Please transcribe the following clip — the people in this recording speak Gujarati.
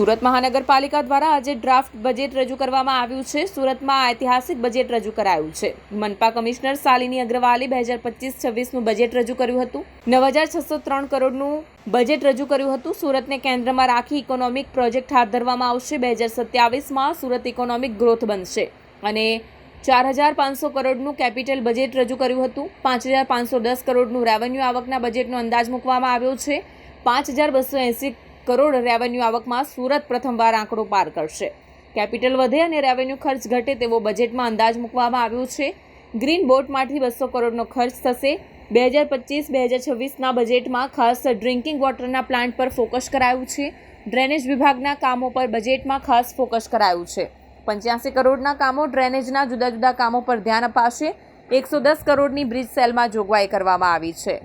સુરત મહાનગરપાલિકા દ્વારા આજે ડ્રાફ્ટ બજેટ રજૂ કરવામાં આવ્યું છે. સુરતમાં ઐતિહાસિક બજેટ રજૂ કરાયું છે. મનપા કમિશનર શાલિની અગ્રવાલે બે હજાર પચીસ છવ્વીસનું બજેટ રજૂ કર્યું હતું. નવ હજાર છસો ત્રણ કરોડનું બજેટ રજૂ કર્યું હતું. સુરતને કેન્દ્રમાં રાખી ઇકોનોમિક પ્રોજેક્ટ હાથ ધરવામાં આવશે. બે હજાર સત્યાવીસમાં સુરત ઇકોનોમિક ગ્રોથ બનશે. અને ચાર હજાર પાંચસો કરોડનું કેપિટલ બજેટ રજૂ કર્યું હતું. પાંચ હજાર પાંચસો દસ કરોડનું રેવન્યુ આવકના બજેટનો અંદાજ મૂકવામાં આવ્યો છે. પાંચ હજાર બસો એંસી કરોડ રેવન્યુ આવકમાં સુરત પ્રથમવાર આંકડો પાર કરશે. કેપિટલ વધે અને રેવન્યુ ખર્ચ ઘટે તેવો બજેટમાં અંદાજ મૂકવામાં આવ્યો છે. ગ્રીન બોટમાંથી બસો કરોડનો ખર્ચ થશે. બે હજાર પચીસ, બે હજાર છવ્વીસના બજેટમાં ખાસ ડ્રિંકિંગ વોટરના પ્લાન્ટ પર ફોકસ કરાયું છે. ડ્રેનેજ વિભાગના કામો પર બજેટમાં ખાસ ફોકસ કરાયું છે. પંચ્યાસી કરોડના કામો ડ્રેનેજના જુદા જુદા કામો પર ધ્યાન અપાશે. એકસો દસ કરોડની બ્રિજ સેલમાં જોગવાઈ કરવામાં આવી છે.